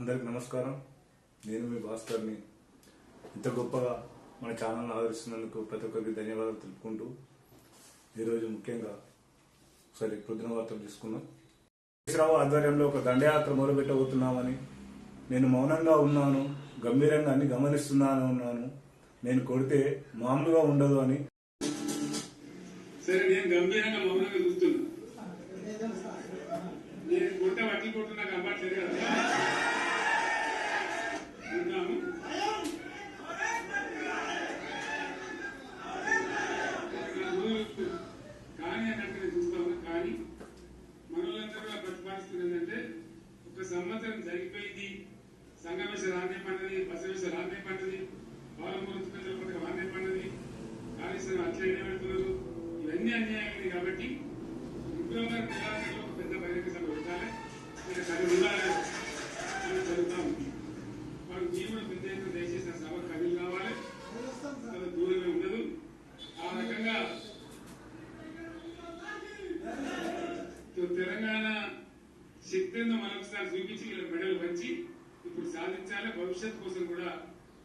అందరికి నమస్కారం. నేను మీ భాస్కర్ని. ఇంత గొప్పగా మన ఛానల్ని ఆదరిస్తున్నందుకు ప్రతి ఒక్కరికి ధన్యవాదాలు తెలుపుకుంటూ ఈరోజు ముఖ్యంగా ఒకసారి పొద్దున వార్తలు తీసుకున్నాం కేశరావు ఆధ్వర్యంలో ఒక దండయాత్ర మొదలుపెట్టబోతున్నామని నేను మౌనంగా ఉన్నాను గంభీరంగా అన్ని గమనిస్తున్నాను ఉన్నాను నేను కొడితే మామూలుగా ఉండదు అని. సరే నేను గంభీరంగా మౌనంగా నేను కొట్టే జిల్లాల భవిష్యత్ కోసం కూడా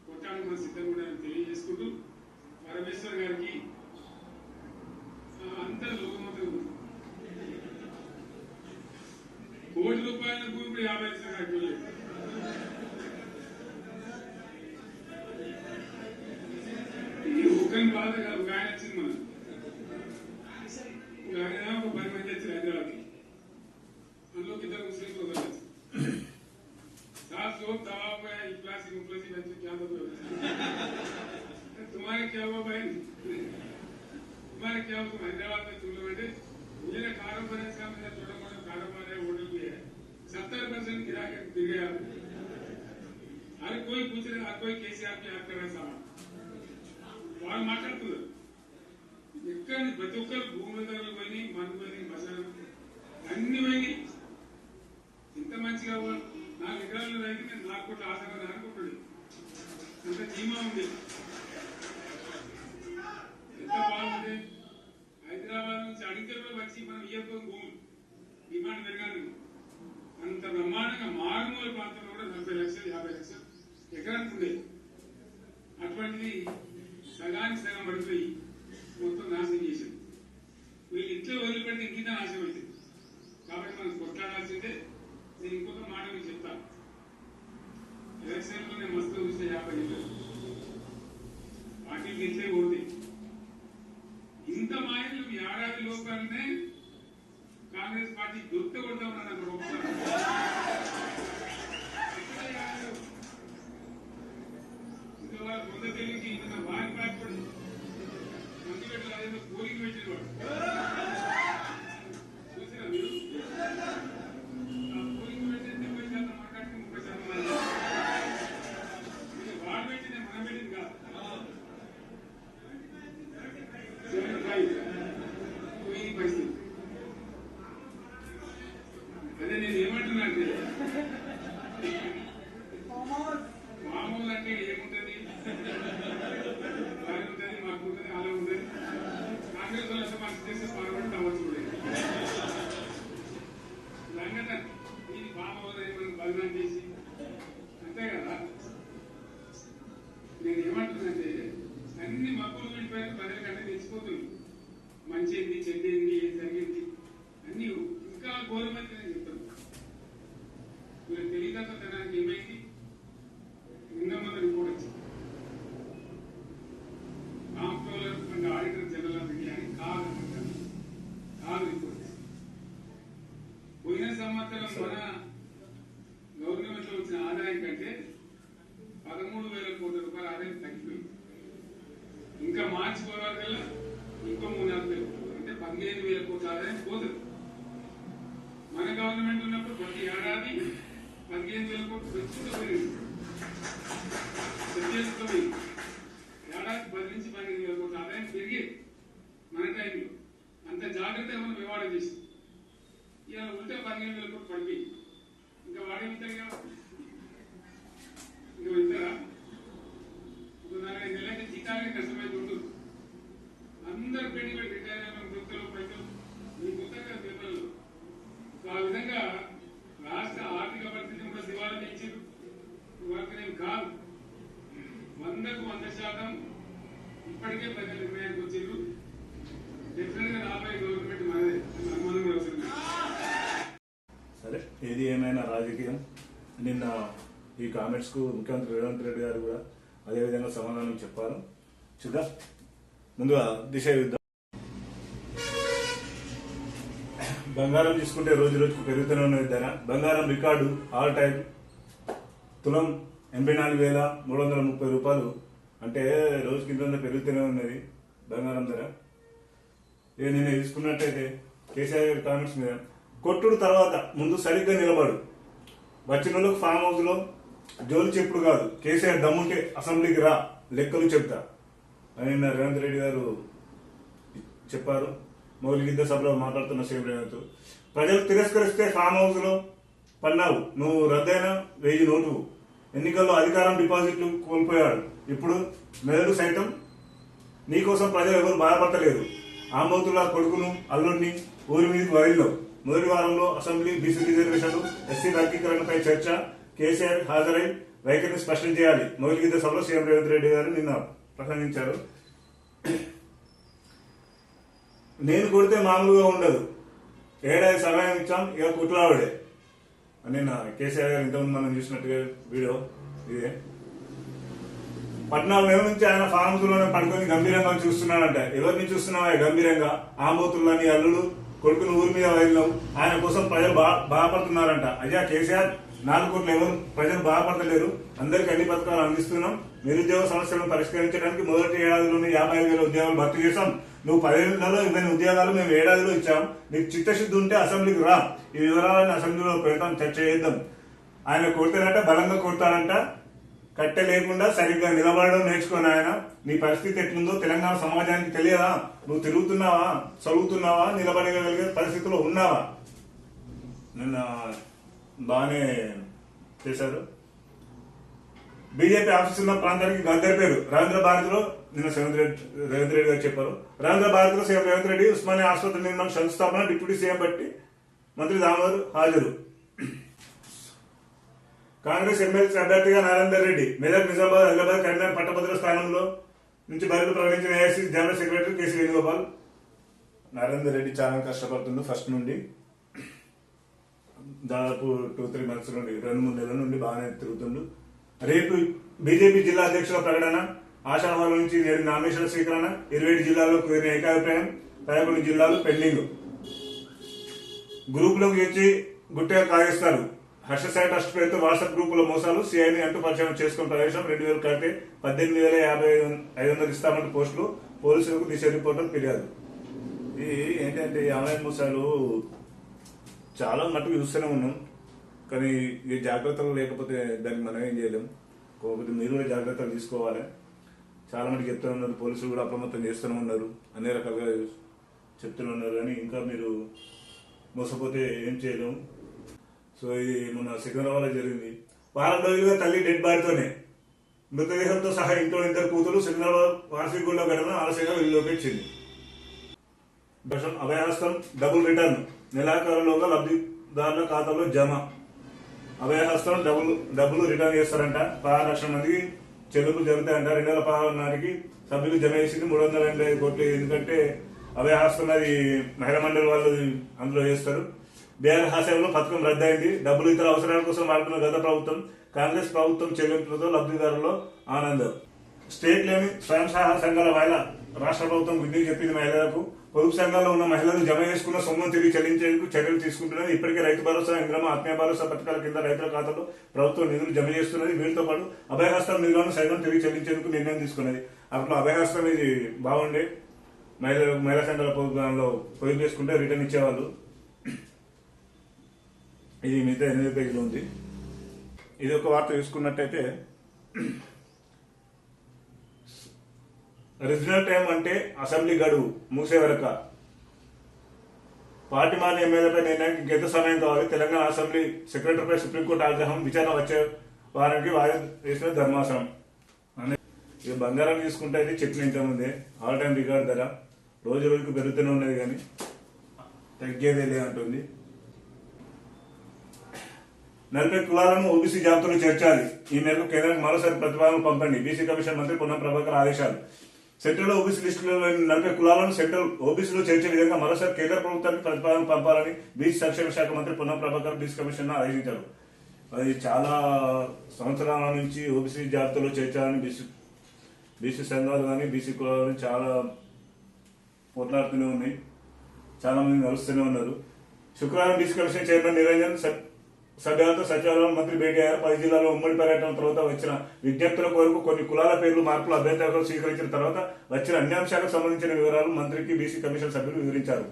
కొట్టడానికి మన సిద్ధం కూడా తెలియజేసుకుంటూ పరమేశ్వర్ గారికి అందరు లోకమతం. కోటి రూపాయల భూమి ఇప్పుడు యాభై లక్షల కట్టుకోలేదు ఒకరిని బాధ ఒక ఆయన వచ్చింది మనం ఎంత బాగుంది? హైదరాబాద్ నుంచి అడిగితే వచ్చి మనం ఇయ్యకం భూమి. డిమాండ్ పెరగాలి అంత బ్రహ్మాండంగా మారుమూల ప్రాంతంలో కూడా నలభై లక్షలు యాభై లక్షలు ఎకరానికి ఉండేది అటువంటిది సగానికి సగం పడిపోయి మొత్తం నాశనం చేసింది వీళ్ళు ఇంట్లో వదిలిపెడితే ఇంకింత నాశనం అవుతుంది కాబట్టి మనం కొట్లాడాల్సిందే. నేను ఇంకొక మాట మీకు చెప్తాను. ఎలక్షన్లో గింజలు పోతాయి ఇంత మాయలు మీ ఏడాది లోపలనే కాంగ్రెస్ పార్టీ దొరికి కొడతా ఉన్నారు Eu te desejo. నిన్న ఈ కామెంట్స్కు ముఖ్యమంత్రి రేవంత్ రెడ్డి గారు కూడా అదే విధంగా సమాధానం చెప్పారు. చూద్దాం. ముందుగా దిశ యుద్ధం. బంగారం తీసుకుంటే రోజు రోజుకు పెరుగుతూనే ఉన్నది ధర. బంగారం రికార్డు ఆల్ టైం తులం ఎనభై నాలుగు వేల మూడు వందల ముప్పై రూపాయలు. అంటే రోజు కింద పెరుగుతూనే ఉన్నది బంగారం ధర. ఇక నేను తీసుకున్నట్టయితే కేసీఆర్ గారి కామెంట్స్ మీద కొట్టుడు తర్వాత ముందు సరిగ్గా నిలబడు. వచ్చిన ఫామ్ హౌస్లో జోలు చెప్పుడు కాదు. కేసీఆర్ దమ్ముంటే అసెంబ్లీకి రా లెక్కలు చెప్తా అని నిన్న రేవంత్ రెడ్డి గారు చెప్పారు. మౌలిక సభలో మాట్లాడుతున్న సీఎం రేవంత్. ప్రజలు తిరస్కరిస్తే ఫామ్ హౌస్లో పన్నావు నువ్వు రద్దయిన వెయ్యి నోటు. ఎన్నికల్లో అధికారం డిపాజిట్లు కోల్పోయాడు. ఇప్పుడు మెదడు సైతం నీకోసం ప్రజలు ఎవరు బాధపడతలేరు ఆమోతుల కొడుకును అల్లుడిని ఊరి మీదకి వదిలిలో మొదటి వారంలో అసెంబ్లీ బీసీ రిజర్వేషన్లు ఎస్సీ వర్గీకరణపై చర్చ కేసీఆర్ హాజరై వైఖరిని స్పష్టం చేయాలి. మౌలిక సభలో సీఎం రేవంత్ రెడ్డి గారు నిన్న ప్రసంగించారు. నేను కొడితే మామూలుగా ఉండదు. ఏడాది సమయం ఇచ్చాం ఇక కుట్లావుడే నిన్న కేసీఆర్ గారు ఇంతకుముందు మనం చూసినట్టుగా వీడియో ఇదే. పద్నాలుగు నెలల నుంచి ఆయన ఫారంతుల్లోనే పడుకొని గంభీరంగా చూస్తున్నాడంట. ఎవరిని చూస్తున్నావా? గంభీరంగా. ఆమోతుల్లోని అల్లుడు కొడుకును ఊరి మీద వదిలినాం ఆయన కోసం ప్రజలు బా బాధపడుతున్నారంట. అయ్యా కేసీఆర్ నాలుగు కోట్లు ఎవరు? ప్రజలు బాధపడతలేరు. అందరికి అన్ని పథకాలు అందిస్తున్నాం. నిరుద్యోగ సమస్యలను పరిష్కరించడానికి మొదటి ఏడాదిలోనే యాభై ఐదు వేల ఉద్యోగాలు భర్తీ చేశాం. నువ్వు పదిహేనులలో ఇరవై ఉద్యోగాలు మేము ఏడాదిలో ఇచ్చాం. నీకు చిత్తశుద్ధి ఉంటే అసెంబ్లీకి రా. ఈ వివరాలను అసెంబ్లీలో పెడతాం చర్చ చేద్దాం. ఆయన కొడతాడంట బలంగా కొడతారంట కట్టె లేకుండా సరిగ్గా నిలబడడం నేర్చుకుని ఆయన నీ పరిస్థితి ఎట్లుందో తెలంగాణ సమాజానికి తెలియదా? నువ్వు తిరుగుతున్నావా? చదువుతున్నావా? నిలబడగలిగే పరిస్థితిలో ఉన్నావా? నిన్న బాగానే చేశారు. బీజేపీ ఆఫీస్ ఉన్న ప్రాంతానికి గద్దర్ పేరు. రవీంద్ర భారతిలో నిన్న రేవంత్ రెడ్డి రేవంత్ రెడ్డి గారు చెప్పారు. రవీంద్ర భారతిలో సీఎం రేవంత్ రెడ్డి ఉస్మానియా ఆసుపత్రి నిర్మాణ శంకుస్థాపన డిప్యూటీ సీఎం బట్టి మంత్రి దామోదర్ హాజరు. కాంగ్రెస్ ఎమ్మెల్సీ అభ్యర్థిగా నరేందర్ రెడ్డి మెదక్ నిజామాబాద్ హైదరాబాద్ కరీంనగర్ పట్టభద్ర స్థానంలో నుంచి బరిలో ప్రకటించిన AIC general secretary KC Venugopal. Narender Reddy చాలా కష్టపడుతుండు ఫస్ట్ నుండి. దాదాపు టూ త్రీ మంత్స్ నుండి రెండు మూడు నెలల నుండి బాగానే తిరుగుతుండు. రేపు బీజేపీ జిల్లా అధ్యక్షుల ప్రకటన ఆశావాల నుంచి నేడు నామేశ్వర స్వీకరణ ఇరవై ఏడు జిల్లాల్లో కుదిరిన ఏకాభిప్రాయం పదకొండు జిల్లాలు పెండింగ్. గ్రూపులోకి వచ్చి గుట్టగా కాగేస్తారు. హర్షసాయి ట్రస్ట్ పేరుతో వాట్సాప్ గ్రూపుల మోసాలు సిఐని అంటూ పరిచయం చేసుకున్న ప్రవేశం రెండు వేలు కడితే పద్దెనిమిది వేల యాభై ఐదు వందలు ఇస్తామంటూ పోస్టులు పోలీసులకు దిశ రిపోర్టర్ ఫిర్యాదు. ఇది ఏంటంటే ఈ ఆన్లైన్ మోసాలు చాలా మటుకు చూస్తూనే ఉన్నాం. కానీ ఈ జాగ్రత్తలు లేకపోతే దానికి మనం ఏం చేయలేం. కాకపోతే మీరు కూడా జాగ్రత్తలు తీసుకోవాలి. చాలా మందికి చెప్తూనే ఉన్నారు. పోలీసులు కూడా అప్రమత్తం చేస్తూనే ఉన్నారు. అన్ని రకాలుగా చెప్తూనే ఉన్నారు. కానీ ఇంకా మీరు మోసపోతే ఏం చేయలేం. సో ఇది మన సికింద్రాబాద్ జరిగింది. వారం రోజులుగా తల్లి డెడ్ బాడీతోనే మృతదేహంతో సహా ఇంట్లో ఇద్దరు కూతురు సికింద్రాబాద్ వార్షికగూడ ఘటన ఆలస్యంగా వీళ్ళలోకి వచ్చింది. అభయహస్తం డబుల్ రిటర్న్ నెలాఖరులోగా లబ్ధిదారుల ఖాతాలో జమ. అభయహస్తం డబుల్ డబ్బులు రిటర్న్ చేస్తారంట. పదహారు లక్షల మందికి చెల్లింపులు జరుగుతాయంట. రెండు వేల పదహారు నాటికి సభ్యులు జమ చేసింది మూడు వందల ఎనభై ఐదు కోట్లు. ఎందుకంటే అభయహస్తం అది మహిళా మండలి వాళ్ళు అందులో చేస్తారు. హాస్యంలో పథకం రద్దయింది. డబ్బులు ఇతర అవసరాల కోసం వాడుతున్న గత ప్రభుత్వం కాంగ్రెస్ ప్రభుత్వం చెల్లింపులతో లబ్ధిదారుల్లో ఆనందం. స్టేట్ లేని స్వయం సహాయ సంఘాల మహిళ రాష్ట్ర ప్రభుత్వం గురించి చెప్పింది మహిళలకు. పొదుపు సంఘాల్లో ఉన్న మహిళలు జమ చేసుకున్న సొమ్మును తిరిగి చెల్లించేందుకు చర్యలు తీసుకుంటున్నది ఇప్పటికే రైతు భరోసా ఇంద్రమ ఆత్మీయ భరోసా పథకాల కింద రైతుల ఖాతాలో ప్రభుత్వం నిధులు జమ చేస్తున్నది. వీటితో పాటు అభయహస్తం నిధులను సైతం తిరిగి చెల్లించేందుకు నిర్ణయం తీసుకున్నది. అప్పుడు అభయహస్తం ఇది బాగుండే. మహిళ మహిళా సంఘాల పొదుపులో పొదుపు చేసుకుంటే రిటర్న్ ఇచ్చేవాళ్ళు. ఇది మిగతా ఎనిమిది పేజీలు ఉంది. ఇది ఒక వార్త చూసుకున్నట్టయితే రీజనల్ టైం అంటే అసెంబ్లీ గడువు మూసే వరక. పార్టీ మారిన ఎమ్మెల్యేపై నిర్ణయానికి గత సమయం కావాలి? తెలంగాణ అసెంబ్లీ సెక్రటరీపై సుప్రీంకోర్టు ఆగ్రహం విచారణ వచ్చే వారానికి వారి వేసిన ధర్మాసనం. అనే ఇక బంగారం తీసుకుంటే అయితే చెప్పిన ఇంతకుముందే. ఆల్ టైం రికార్డ్ ధర. రోజు రోజుకు పెరుగుతూనే ఉన్నది కానీ తగ్గేదే లేదంటుంది నలభై కులాలను ఓబీసీ జాబితాలో చేర్చాలి. ఈ మేరకు కేంద్రానికి మరోసారి ప్రతిపాదన పంపండి. బీసీ కమిషన్ మంత్రి పొన్నం ప్రభాకర్ ఆదేశాలు. సెంట్రల్ ఓబీసీ లిస్టులో నలభై కులాలను సెంట్రల్ ఓబీసీలో చేర్చే విధంగా మరోసారి కేంద్ర ప్రభుత్వానికి ప్రతిపాదన పంపాలని బీసీ సంక్షేమ శాఖ మంత్రి పొన్నం ప్రభాకర్ బీసీ కమిషన్ ఆదేశించారు. అది చాలా సంవత్సరాల నుంచి ఓబీసీ జాబితాలో చేర్చాలని బీసీ బీసీ సంఘాలు కానీ బీసీ కులాలు చాలా పోట్లాడుతూనే ఉన్నాయి. చాలా మంది నడుస్తూనే ఉన్నారు. శుక్రవారం బీసీ కమిషన్ చైర్మన్ నిరంజన్ సభ్యులతో సచివాలయం మంత్రి భేటీ అయ్యారు పది జిల్లాలో ఉమ్మడి పర్యటన తర్వాత వచ్చిన విజ్ఞప్తుల కొరకు కొన్ని కులాల పేర్లు మార్పులు అభ్యంతరాలు స్వీకరించిన తర్వాత వచ్చిన అన్ని అంశాలకు సంబంధించిన వివరాలు మంత్రికి బీసీ కమిషన్ సభ్యులు వివరించారు.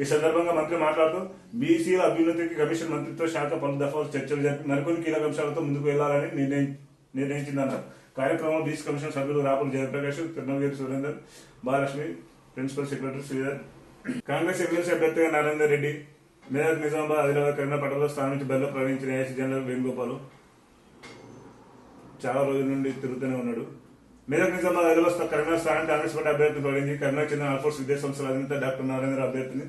ఈ సందర్భంగా మంత్రి మాట్లాడుతూ బీసీల అభ్యున్నతికి కమిషన్ మంత్రిత్వ శాఖ పలు దఫాలు చర్చలు జరిపి మరికొన్ని కీలక అంశాలతో ముందుకు వెళ్ళాలని నిర్ణయి నిర్ణయించిందన్నారు. కార్యక్రమంలో బీసీ కమిషన్ సభ్యులు Rapula Jayaprakash Tirunagiri Surender Balalakshmi principal secretary Sridhar Congress MLC అభ్యర్థిగా నరేందర్ రెడ్డి మేదక్ నిజామాబాద్ ఆదిలాబాద్ కరీంనగర్ స్థానం నుంచి బరిలో ప్రవహించిన ఏసీ జనరల్ వేణుగోపాల్ చాలా రోజుల నుండి తిరుగుతూనే ఉన్నాడు. మేదక్ నిజామాబాద్ ఆదిలాబాద్ కరీంనగర్ స్థానం కాంగ్రెస్ పార్టీ అభ్యర్థి పడింది కరీంనగర్ చెందిన ఆల్ఫోర్స్ విద్యా సంస్థల అధినేత డాక్టర్ నరేంద్ర అభ్యర్థిని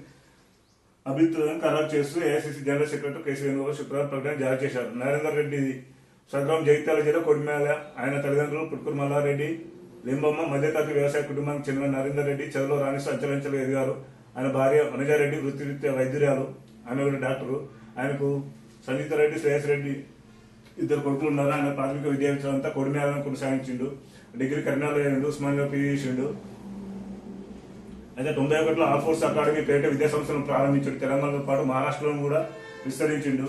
అభ్యర్థులను ఖరారు చేస్తూ AICC general secretary KC Venugopal శుక్రవారం ప్రకటన జారీ చేశారు. నరేందర్ రెడ్డి సగ్రాం జగిత్యాల జిల్లా కొడిమేల ఆయన తల్లిదండ్రులు పుట్టుకూరు మల్లారెడ్డి లింబమ్మ మధ్యతరగతి వ్యవసాయ కుటుంబానికి చెందిన నరేందర్ రెడ్డి చదువులో రాణిస్తూ అంచెలంచెలుగా ఎదిగారు ఆయన భార్య వనజారెడ్డి వృత్తిరీత్యా వైద్యురాలు ఆమె కూడా డాక్టరు. ఆయనకు సంగీత రెడ్డి శ్రేయస్ రెడ్డి ఇద్దరు కొడుకులు ఉన్నారు. ఆయన ప్రాథమిక విద్యా అంతా కొడిమేళను కొనసాగించిండు. డిగ్రీ కరీంనగర్లో చేసిండు ఉస్మానియా అయితే తొంభై ఒకటిలో ఆర్ ఫోర్స్ అకాడమీ పేట విద్యా సంస్థను ప్రారంభించాడు. తెలంగాణతో పాటు మహారాష్ట్రలో కూడా విస్తరించిండు.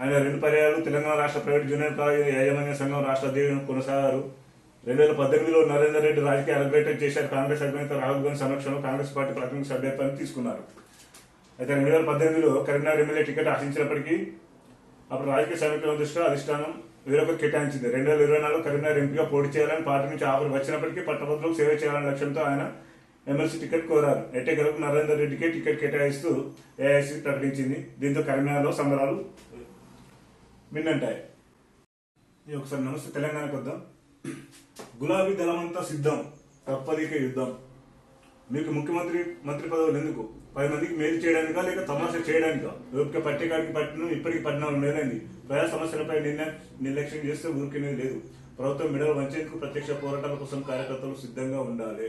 ఆయన రెండు పర్యాయాలు తెలంగాణ రాష్ట్ర ప్రైవేట్ జూనియర్ కాలేజ్ యాజమాన్య సంఘం రాష్ట్ర అధ్యక్షుడు కొనసాగారు. రెండు వేల పద్దెనిమిదిలో నరేందర్ రెడ్డి రాజకీయ అలగ్రేటెడ్ చేశారు. కాంగ్రెస్ అధినేత రాహుల్ గాంధీ సమక్షంలో కాంగ్రెస్ పార్టీ ప్రాథమిక సభ్యత్వాన్ని తీసుకున్నారు. అయితే రెండు వేల పద్దెనిమిదిలో కరీంనగర్ ఎమ్మెల్యే టికెట్ ఆశించినప్పటికీ అప్పుడు రాజకీయ సమీకరణ దృష్ట్యా అధిష్టానం వీరొక కేటాయించింది. రెండు వేల ఇరవై నాలుగులో కరీంనగర్ ఎంపీగా పోటీ చేయాలని పార్టీ నుంచి ఆఫర్ వచ్చినప్పటికీ పట్టభద్రులకు సేవ చేయాలనే లక్ష్యంతో ఆయన ఎమ్మెల్సీ టికెట్ కోరారు. ఎట్టకేలకు నరేందర్ రెడ్డికి టికెట్ కేటాయిస్తూ ఏఐసి ప్రకటించింది. దీంతో కరీంనగర్లో సంబరాలు మిన్నంటాయి. ఒకసారి నమస్తే. తెలంగాణకు వద్దాం. గులాబీ దళమంతా సిద్ధం తప్పదిక యుద్ధం. మీకు ముఖ్యమంత్రి మంత్రి పదవులు ఎందుకు? పది మందికి మేలు చేయడానికా లేక తమాషా చేయడానికా? ఓపిక పట్టేకాడికి పట్టిన ఇప్పటికి పద్నాలుగు నెలలైంది ప్రజా సమస్యలపై నిన్న నిర్లక్ష్యం చేస్తే ఊరికేనే లేదు. ప్రభుత్వం మెడలు వంచేందుకు ప్రత్యక్ష పోరాటాల కోసం కార్యకర్తలు సిద్ధంగా ఉండాలి.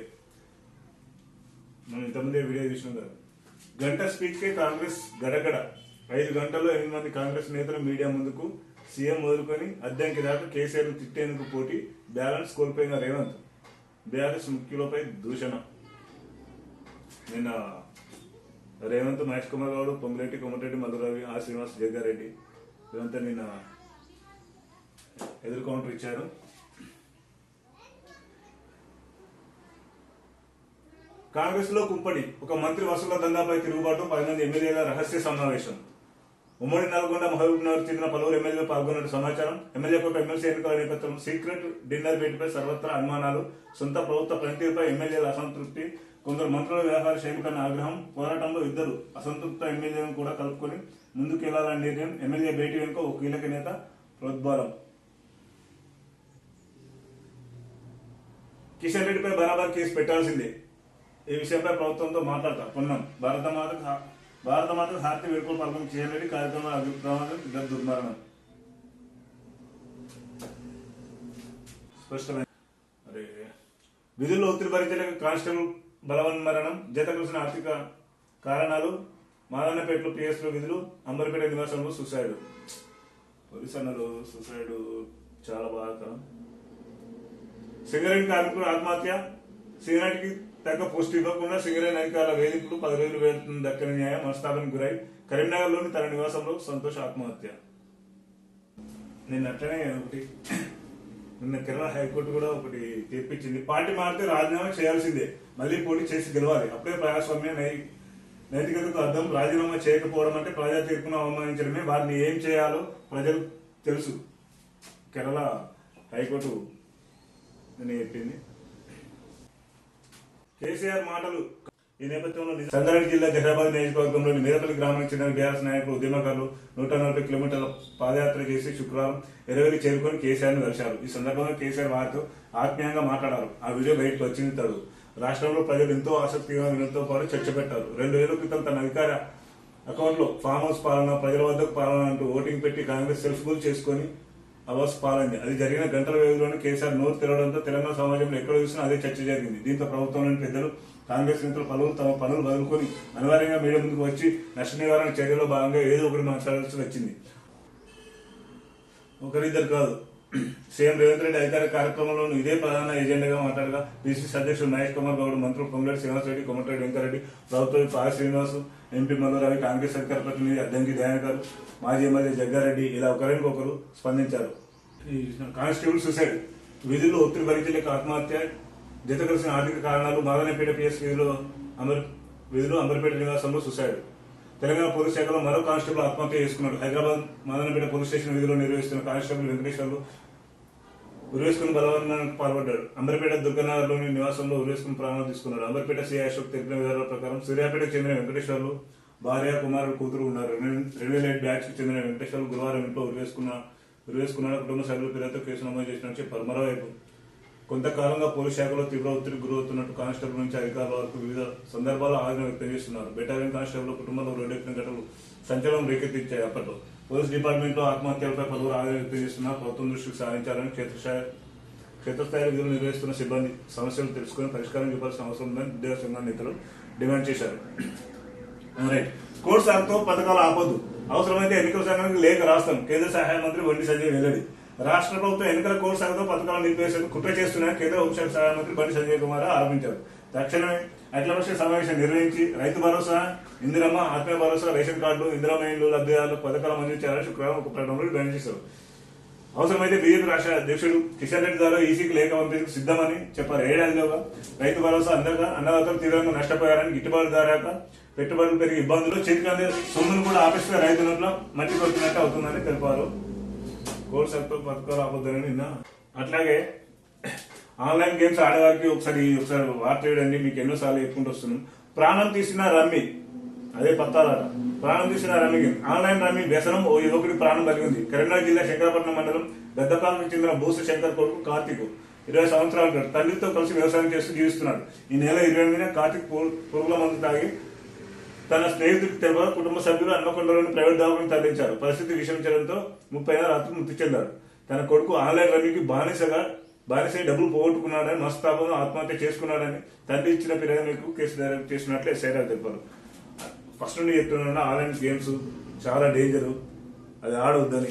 మనం ఇంతమంది వీడియో చూసినాం కదా. గంట స్పీచ్కే కాంగ్రెస్ గడగడ. ఐదు గంటల్లో ఎనిమిది మంది కాంగ్రెస్ నేతలు మీడియా ముందుకు సీఎం వదులుకొని అద్దెంకి దాకా కేసీఆర్ను తిట్టేందుకు పోటీ బ్యాలెన్స్ కోల్పోయిన రేవంత్. బీఆర్ఎస్ ముఖ్యులపై దూషణ. నిన్న రేవంత్ మహేష్ కుమార్ గౌడ్ పొంగిరెడ్డి కొమటిరెడ్డి మధురవి ఆర్ శ్రీనివాస్ జగ్గారెడ్డి. వీరంతా నిన్న ఎదురు కౌంటర్ ఇచ్చారు. కాంగ్రెస్లో కుంపడి ఒక మంత్రి వసూల దందాపై తిరుగుబాటు పది మంది ఎమ్మెల్యేల రహస్య సమావేశం. ఉమ్మడి నల్గొండ మహబూబ్ నగర్ చెందిన పలువురు ఎమ్మెల్యేలు పాల్గొన్నట్టు సమాచారం. ఎమ్మెల్యే ఒక ఎమ్మెల్సీ ఎన్నికల నేపథ్యంలో సీక్రెట్ డిన్నర్ భేటీపై సర్వత్రా అనుమానాలు సొంత ప్రభుత్వ పనితీరుపై ఎమ్మెల్యేల అసంతృప్తి కొందరు మంత్రుల వ్యవహార శైలికన్న ఆగ్రహం పోరాటంలో ఇద్దరు అసంతృప్త ఎమ్మెల్యేలను కూడా కలుపుకొని ముందుకెళ్ళాలని నిర్ణయం ఎమ్మెల్యే భేటీ వెనుక ఒక కీలక నేత ప్రోద్బలం కిషన్ రెడ్డిపై బరాబర్ కేసు పెట్టాల్సిందే. ఈ విషయంపై ప్రభుత్వంతో మాట్లాడతాం. పొన్నం. భారతమాత మాత్రం హారతి వేడుకలు పాల్గొని చేయాలని రెడ్డి అభిప్రాయం ఇద్దరు దుర్మరణం. స్పష్టమైన అరే విధుల్లో ఒత్తిడి భరించలేక కానిస్టేబుల్ బలవన్మరణం జత కలిసిన ఆర్థిక కారణాలు మాదన్నపేటలో పిఎస్లో విధులు అంబర్పేట నివాసంలో సూసైడ్. పోలీస్ అన్నారు సూసైడ్ చాలా బాధాకరం సింగరేణి కార్మికుడు ఆత్మహత్య సింగరేణికి తగ్గ పోస్ట్ ఇవ్వకుండా సింగరేణి అధికారుల వేధింపులు పది రోజులు వేడుతున్న దక్కని న్యాయం మనస్తాపానికి గురై కరీంనగర్లోని తన నివాసంలో సంతోష్ ఆత్మహత్య. నిన్న అట్లనే ఒకటి నిన్న కేరళ హైకోర్టు కూడా ఒకటి తీర్పిచ్చింది. పార్టీ మారితే రాజీనామా చేయాల్సిందే. మళ్ళీ పోటీ చేసి గెలవాలి. అప్పుడే ప్రజాస్వామ్యం నై నైతికతకు అర్థం. రాజీనామా చేయకపోవడం అంటే ప్రజా తీర్పును అవమానించడమే. వారిని ఏం చేయాలో ప్రజలు తెలుసు. కేరళ హైకోర్టు అని చెప్పింది. కేసీఆర్ మాటలు. ఈ నేపథ్యంలో నిజ- సంగారెడ్డి జిల్లా జహరాబాద్ నియోజకవర్గంలోని మీరపల్లి గ్రామానికి చెందిన బీఆర్ఎస్ నాయకులు ఉద్యమకారులు నూట నలభై కిలోమీటర్ల పాదయాత్ర చేసి శుక్రవారం ఎరవేలి చేరుకొని కేసీఆర్ను కలిశారు ఈ సందర్భంగా కేసీఆర్ వారితో ఆత్మీయంగా మాట్లాడారు. ఆ వీడియో బయటకు వచ్చింది తడు రాష్ట్రంలో ప్రజలు ఎంతో ఆసక్తిగా వినడంతో పాటు చర్చ పెట్టారు. రెండు వేల క్రితం తన అధికార అకౌంట్లో ఫామ్ హౌస్ పాలన ప్రజల వద్దకు పాలన అంటూ ఓటింగ్ పెట్టి కాంగ్రెస్ సెల్ఫ్ గోల్ చేసుకొని అవాస్ పాలండి. అది జరిగిన గంటల వ్యవధిలోనే కేసీఆర్ నోరు తెరవడంతో తెలంగాణ సమాజంలో ఎక్కడ చూసినా అదే చర్చ జరిగింది. దీంతో ప్రభుత్వంలోని పెద్దలు కాంగ్రెస్ నేతలు పలువురు తమ పనులు వదులుకొని అనివార్యంగా మీడియా ముందుకు వచ్చి నష్ట నివారణ చర్యలో భాగంగా ఏదో ఒకటి మాట్లాడాల్సి వచ్చింది. ఒకరిద్దరు కాదు. సీఎం రేవంత్ రెడ్డి అధికార కార్యక్రమంలోనూ ఇదే ప్రధాన ఎజెండాగా మాట్లాడగా పిసిసి అధ్యక్షుడు మహేష్ కుమార్ గౌడ్ మంత్రులు పొంగులేటి శ్రీనివాసరెడ్డి కొమటిరెడ్డి వెంకరెడ్డి ప్రభుత్వ పాల శ్రీనివాస్ ఎంపీ మల్లురావి కాంగ్రెస్ అధికార ప్రతినిధి అద్దంకి దయాకర్ మాజీ ఎమ్మెల్యే జగ్గారెడ్డి ఇలా ఒకరికొకరు స్పందించారు. కానిస్టేబుల్ సూసైడ్ విధుల్లో ఒత్తిడి భరించలేక ఆత్మహత్య జత కలిసిన ఆర్థిక కారణాలు మాదనపేట పిఎస్ విధులు అమర్ విధులు అంబర్పేట నివాసంలో సూసైడ్. తెలంగాణ పోలీస్ శాఖలో మరో కానిస్టేబుల్ ఆత్మహత్య చేసుకున్నాడు. హైదరాబాద్ మాదనపేట పోలీస్ స్టేషన్ విధులు నిర్వహిస్తున్న కానిస్టేబుల్ వెంకటేశ్వర్లు ఉరివేసుకుని బలవంతానికి పాల్పడ్డాడు. అంబర్పేట దుర్గనగర్లోని నివాసంలో ఉరివేసుకుని ప్రాణాలు తీసుకున్నాడు. అంబర్పేట సిఐ అశోక్ తెలిపిన వివరాల ప్రకారం సూర్యాపేటకు చెందిన వెంకటేశ్వర్లు భార్య కుమారుడు కూతురు ఉన్నారు. రెండు రెండు వేల చెందిన వెంకటేశ్వర్లు గురువారం ఇంట్లో ఉరివేసుకున్న ఉరివేసుకున్నాడు కుటుంబ సభ్యుల పేరుతో కేసు నమోదు చేసినట్టు చెప్పారు. మరోవైపు కొంతకాలంగా పోలీస్ శాఖలో తీవ్ర ఒత్తిడి గురవుతున్నట్టు కానిస్టేబుల్ నుంచి అధికారుల వరకు వివిధ సందర్భాల్లో ఆవేదన వ్యక్తం చేస్తున్నారు. బెటాలియన్ కానిస్టేబుల్ కుటుంబంలో రెండెక్కిన ఘటనలు సంచలనం రేకెత్తించాయి అప్పట్లో. పోలీస్ డిపార్ట్మెంట్లో ఆత్మహత్యలపై పలువురు ఆవేదన వ్యక్తం చేస్తున్నారు. ప్రభుత్వం దృష్టికి సాధించాలని క్షేత్రస్థాయి క్షేత్రస్థాయి విధులు నిర్వహిస్తున్న సిబ్బంది సమస్యలు తెలుసుకుని పరిష్కారం చూపాల్సిన అవసరం ఉందని ఉద్యోగ సంఘ నేతలు డిమాండ్ చేశారు. రైట్. కోర్టు సాగుతో పథకాలు ఆపొద్దు. అవసరమైతే ఎన్నికల సంఘానికి లేఖ రాస్తాం. కేంద్ర సహాయ మంత్రి బండి సంజయ్ వెల్లడి. రాష్ట్ర ప్రభుత్వం ఎన్నికల కోర్టు సంఘంతో పథకాలు నిలిపేసేందుకు కుట్ర చేస్తున్నాయని కేంద్ర హోంశాఖ సహాయ మంత్రి బండి సంజయ్ కుమార్ ఆరోపించారు. తక్షణమే అఖిలపక్ష సమావేశం నిర్వహించి రైతు భరోసా ఇందిరమ్మ ఆత్మీయ భరోసా రేషన్ కార్డులు ఇందిరమ్మ ఇల్లు లబ్ధిదారులకు పథకాలు మంజూరు శుక్రవారం ఒక ప్రకటనలో డిమాండ్ చేశారు. అవసరమైతే బీజేపీ రాష్ట్ర అధ్యక్షుడు కిషన్ రెడ్డి ద్వారా ఈసీకి లేఖ పంపేందుకు సిద్ధమని చెప్పారు. ఏడాదిలోగా రైతు భరోసా అందగా అన్నదాతలు తీవ్రంగా నష్టపోయారని గిట్టుబాటు ధరాక పెట్టుబడులు పెరిగి ఇబ్బందులు చేతికి అందే సొమ్మును కూడా ఆపేస్తే రైతు మట్టి కొట్టినట్టు అవుతుందని తెలిపారు. కోర్టు సెక్టర్ పథకాలు ఆపొద్దని నిన్న. అట్లాగే ఆన్లైన్ గేమ్స్ ఆడేవారికి ఒకసారి ఒకసారి వార్త వేయడండి మీకు ఎన్నోసార్లు చెప్పుకుంటూ వస్తున్నాం. ప్రాణం తీసిన రమ్మి అదే పత్తాలాట. ప్రాణం తీసిన రమ్మి గేమ్. ఆన్లైన్ రమ్మి వ్యసనం ఓ యువకుడి ప్రాణం కలిగింది కరీంనగర్ జిల్లా శంకరపట్నం మండలం గద్దపాలకు చెందిన బూస శంకర్ కొడుకు కార్తీక్ ఇరవై సంవత్సరాల తండ్రితో కలిసి వ్యవసాయం చేస్తూ జీవిస్తున్నాడు. ఈ నెల ఇరవై ఎనిమిదిన కార్తీక్ పురుగుల మందు తాగి తన స్నేహితుడి తెలియక కుటుంబ సభ్యులు హన్మకొండలోని ప్రైవేట్ దవాఖాన తరలించారు. పరిస్థితి విషమించడంతో ముప్పై ఏళ్ళ రాత్రి మృతి చెందారు. తన కొడుకు ఆన్లైన్ రమ్మీకి బానిసగా బానిసై డబ్బులు పోగొట్టుకున్నాడని మనస్తాపంలో ఆత్మహత్య చేసుకున్నాడని తండ్రి ఇచ్చిన ఫిర్యాదుకు కేసు దర్యాప్తు చేసినట్లు తెలిపారు. ఫస్ట్ నుండి చెప్తున్నా ఆన్లైన్ గేమ్స్ చాలా డేంజరు. అది ఆడవద్దని